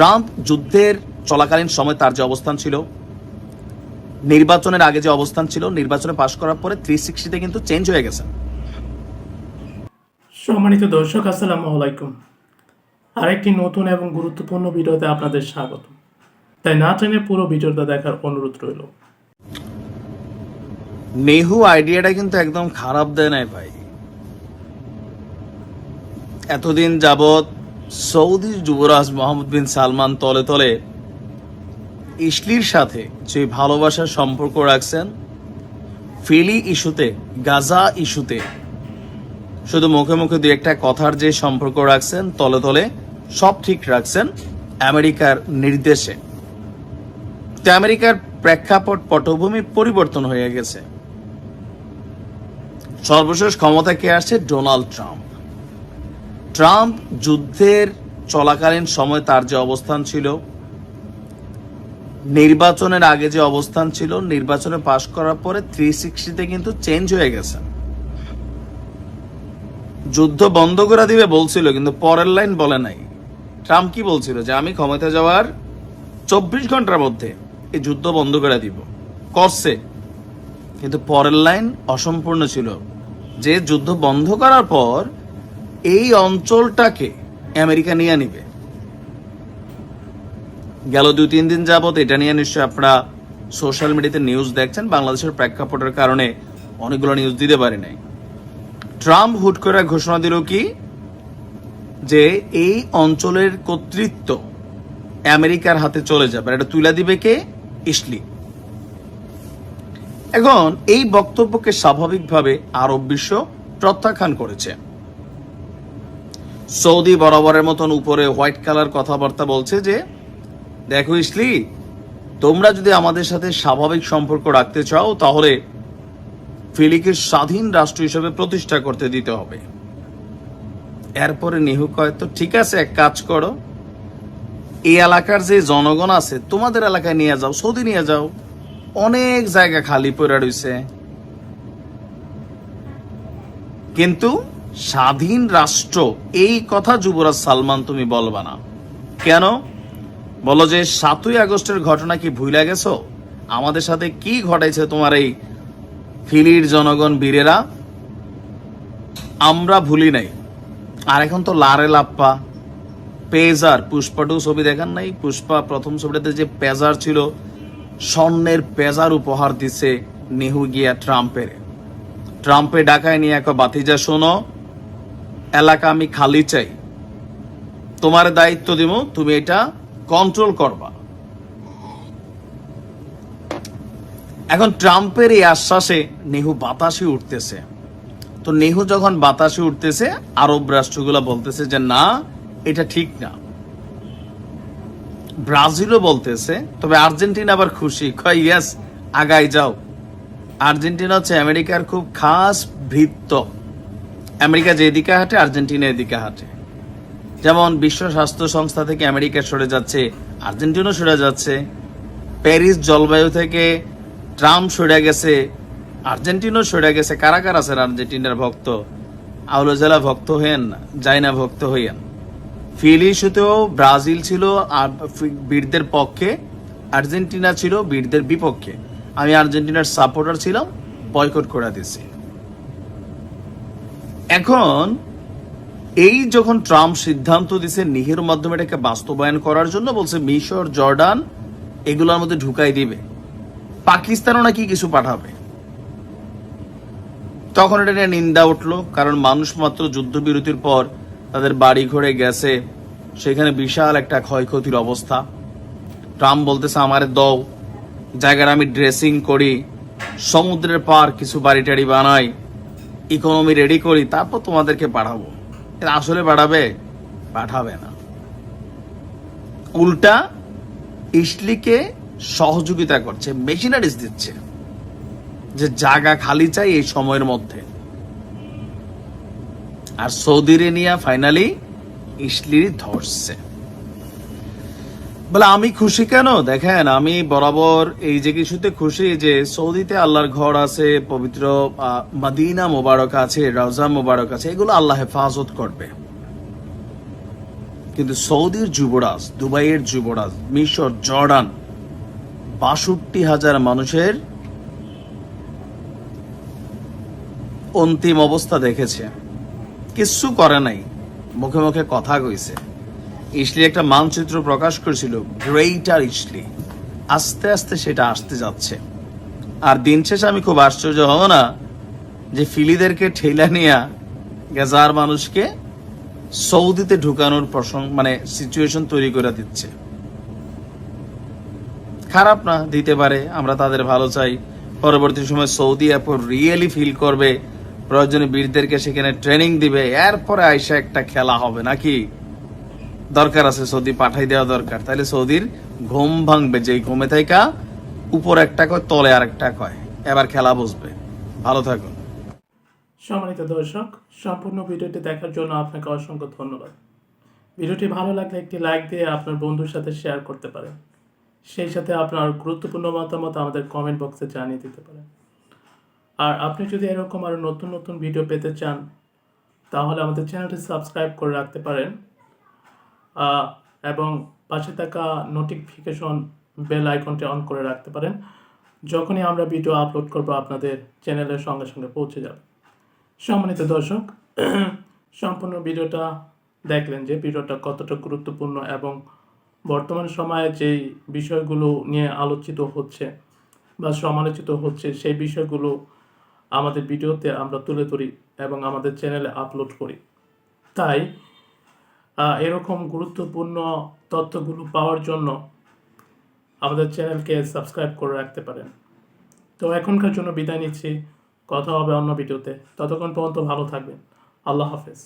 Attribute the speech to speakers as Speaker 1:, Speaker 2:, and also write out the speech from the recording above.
Speaker 1: Trump যুদ্ধের চলাকালীন সময় তার যে অবস্থান ছিল নির্বাচনের আগে যে অবস্থান ছিল নির্বাচনে পাশ করার পরে থ্রি সিক্সটিতে কিন্তু চেঞ্জ হয়ে গেছে।
Speaker 2: সম্মানিত দর্শক আসসালামু আলাইকুম। আরেকটি নতুন এবং গুরুত্বপূর্ণ ভিডিওতে আপনাদের স্বাগত। তাই না টেনে পুরো ভিডিওটা দেখার অনুরোধ রইল।
Speaker 1: নেহু আইডিয়াটা কিন্তু একদম খারাপ দেয় নাই ভাই। এতদিন যাবৎ সৌদি যুবরাজ মোহাম্মদ বিন সালমান তলে তলে ইসলির সাথে যে ভালোবাসার সম্পর্ক রাখছেন, ফিলি ইস্যুতে, গাজা ইস্যুতে, শুধু মুখে মুখে দু একটা কথার যে সম্পর্ক রাখছেন, তলে তলে সব ঠিক রাখছেন আমেরিকার নির্দেশে। তো আমেরিকার প্রেক্ষাপট পটভূমি পরিবর্তন হয়ে গেছে। সর্বশেষ ক্ষমতা কে আসছে? Donald Trump. ট্রাম্প যুদ্ধের চলাকালীন সময় তার যে অবস্থান ছিল, নির্বাচনের আগে যে অবস্থান ছিল, নির্বাচনে পাশ করার পরে থ্রি সিক্সটিতে কিন্তু চেঞ্জ হয়ে গেছে। যুদ্ধ বন্ধ করে দিবে বলছিল, কিন্তু পরের লাইন বলে নাই। ট্রাম্প কি বলছিল? যে আমি ক্ষমতা যাওয়ার চব্বিশ ঘণ্টার মধ্যে এই যুদ্ধ বন্ধ করে দিব। করছে। কিন্তু পরের লাইন অসম্পূর্ণ ছিল। যে যুদ্ধ বন্ধ করার পর এই অঞ্চলটাকে আমেরিকা নিয়ে নিবে। গেল দুই তিন দিন যাবৎ এটা নিয়ে নিশ্চয়ই আপনারা সোশ্যাল মিডিয়াতে নিউজ দেখছেন, বাংলাদেশের প্রেক্ষাপটের কারণে অনেকগুলো নিউজ দিতে পারি নাই। ট্রাম্প হুট করে ঘোষণা দিল কি, যে এই অঞ্চলের কর্তৃত্ব আমেরিকার হাতে চলে যাবে। এটা তুলে দিবে কে? ইসলি। এখন এই বক্তব্যকে স্বাভাবিকভাবে আরব বিশ্ব প্রত্যাখ্যান করেছে। সৌদি বরাবরের মতন উপরে হোয়াইট কালার কথাবার্তা বলছে যে, দেখো ইসলি, তোমরা যদি আমাদের সাথে স্বাভাবিক সম্পর্ক রাখতে চাও, তাহলে ফিলিকে স্বাধীন রাষ্ট্র হিসেবে প্রতিষ্ঠা করতে দিতে হবে। এরপরে নেহু কয়, তো ঠিক আছে, এক কাজ করো। এই এলাকার যে জনগণ আছে, তোমাদের এলাকায় নিয়ে যাও, সৌদি নিয়ে যাও। অনেক জায়গা খালি পড়ে রয়েছে কিন্তু স্বাধীন রাষ্ট্র, এই কথা যুবরাজ সালমান তুমি বলবা না। কেন? বলো যে, সাতই আগস্টের ঘটনা কি ভুলে গেছো? আমাদের সাথে কি ঘটাইছে তোমার এই ফিলির জনগণ বীরেরা? আমরা ভুলি নাই। আর এখন তো লারে লাপ্পা। পেজার পুষ্পা টু ছবি দেখান নাই। পুষ্পা প্রথম ছবিটাতে যে পেজার ছিল, স্বর্ণের পেজার উপহার দিছে নেহু গিয়া ট্রাম্পের। ট্রাম্পে ডাকায় নিয়ে এক বাতিজা শোনো। এলাকা আমি খালি চাই। তোমার দায়িত্ব দিব তুমি এটা কন্ট্রোল করবা। এখন ট্রাম্পের এই আশ্বাসে নেহু বাতাসে উঠতেছে। তো নেহু যখন বাতাসে উঠতেছে, আরব রাষ্ট্রগুলো বলতেছে যে, না, এটা ঠিক না। ব্রাজিলও বলতেছে, তবে আর্জেন্টিনা আবার খুশি। কয়, ইয়াস আগাই যাও। আর্জেন্টিনা হচ্ছে আমেরিকার খুব খাস ভৃত্ত আমেরিকা যেদিকে হাঁটে, আর্জেন্টিনা এদিকে হাঁটে। যেমন বিশ্ব স্বাস্থ্য সংস্থা থেকে আমেরিকা সরে যাচ্ছে, আর্জেন্টিনাও সরে যাচ্ছে। প্যারিস জলবায়ু থেকে ট্রাম্প সরে গেছে, আর্জেন্টিনাও সরে গেছে। কারা কারা আছেন আর্জেন্টিনার ভক্ত? আউলো জেলা ভক্ত হইয়েন না যাইনা ভক্ত হইয়েন। ফিল ব্রাজিল ছিল বীরদের পক্ষে, আর্জেন্টিনা ছিল বীরদের বিপক্ষে। আমি আর্জেন্টিনার সাপোর্টার ছিলাম, বয়কট করে দিছি এখন, এই যখন ট্রাম্প সিদ্ধান্ত দিছে নিহের মাধ্যমে এটাকে বাস্তবায়ন করার জন্য, বলছে মিশর, জর্ডান, এগুলোর মধ্যে ঢুকাই দিবে। পাকিস্তানও নাকি কিছু পাঠাবে। তখন এটা নিয়ে নিন্দা উঠল, কারণ মানুষ মাত্র যুদ্ধবিরতির পর তাদের বাড়ি ঘরে গেছে, সেখানে বিশাল একটা ক্ষয়ক্ষতির অবস্থা। ট্রাম্প বলতেছে, আমারে দও জায়গার আমি ড্রেসিং করি, সমুদ্রের পার কিছু বাড়ি টাড়ি বানাই ইকোনমি রেডি করি, তারপর তোমাদেরকে পাঠাবো। আসলে পাঠাবে? পাঠাবে না। উল্টা ইসলিকে সহযোগিতা করছে মেশিনারিজ দিচ্ছে, যে জায়গা খালি চাই এই সময়ের মধ্যে। আর সৌদিরে নিয়ে ফাইনালি ইসলির ধরছে। বলে, আমি খুশি কেন? দেখেন, আমি বরাবর এই যে কিছুতে খুশি যে সৌদিতে আল্লাহর ঘর আছে, পবিত্র মদিনা মোবারক আছে রওজা মোবারক আছে, এগুলো আল্লাহ হেফাজত করবে। কিন্তু সৌদির যুবরাজ, দুবাইয়ের যুবরাজ, মিশর, জর্ডান, বাষট্টি হাজার মানুষের অন্তিম অবস্থা দেখেছে। কিচ্ছু করে নাই, মুখে মুখে কথা কইছে। ইসলি একটা মানচিত্র প্রকাশ করেছিল গ্রেটার ইসলি আস্তে আস্তে সেটা আসতে যাচ্ছে। আর দিন শেষে আমি খুব আশ্চর্য হব না যে ফিলিদেরকে ঠেলা নিয়ে গেজার মানুষকে সৌদিতে ঢুকানোর প্রসঙ্গ মানে সিচুয়েশন তৈরি করে দিচ্ছে। খারাপ না, দিতে পারে, আমরা তাদের ভালো চাই। পরবর্তী সময় সৌদি অ্যাপো রিয়েলি ফিল করবে, প্রয়োজনে বীরদেরকে সেখানে ট্রেনিং দিবে, এরপরে আইসা একটা খেলা হবে, নাকি? দরকার আছে, সৌদি পাঠাই দেওয়া দরকার। তাহলে সৌদির ঘুম ভাঙবে, যেই ঘুমে থাকা উপর একটা কয়, তলে আর একটা কয়। এবার খেলা বসবে। ভালো থাকুন।
Speaker 2: সম্মানিত দর্শক, সম্পূর্ণ ভিডিওটি দেখার জন্য আপনাকে অসংখ্য ধন্যবাদ। ভিডিওটি ভালো লাগলে একটি লাইক দিয়ে আপনার বন্ধুর সাথে শেয়ার করতে পারেন। সেই সাথে আপনার গুরুত্বপূর্ণ মতামত আমাদের কমেন্ট বক্সে জানিয়ে দিতে পারেন। আর আপনি যদি এরকম আরও নতুন নতুন ভিডিও পেতে চান, তাহলে আমাদের চ্যানেলটি সাবস্ক্রাইব করে রাখতে পারেন। এবং পাশে থাকা নোটিফিকেশন বেল আইকনটি অন করে রাখতে পারেন। যখনই আমরা ভিডিও আপলোড করব, আপনাদের চ্যানেলের সঙ্গে সঙ্গে পৌঁছে যাবে। সম্মানিত দর্শক, সম্পূর্ণ ভিডিওটা দেখলেন যে ভিডিওটা কতটা গুরুত্বপূর্ণ এবং বর্তমান সময়ে যেই বিষয়গুলো নিয়ে আলোচিত হচ্ছে বা সমালোচিত হচ্ছে, সেই বিষয়গুলো আমাদের ভিডিওতে আমরা তুলে ধরি এবং আমাদের চ্যানেলে আপলোড করি। তাই এরকম গুরুত্বপূর্ণ তথ্যগুলো পাওয়ার জন্য আমাদের চ্যানেলকে সাবস্ক্রাইব করে রাখতে পারেন। তো এখনকার জন্য বিদায় নিচ্ছি। কথা হবে অন্য ভিডিওতে। ততক্ষণ পর্যন্ত ভালো থাকবেন। আল্লাহ হাফেজ।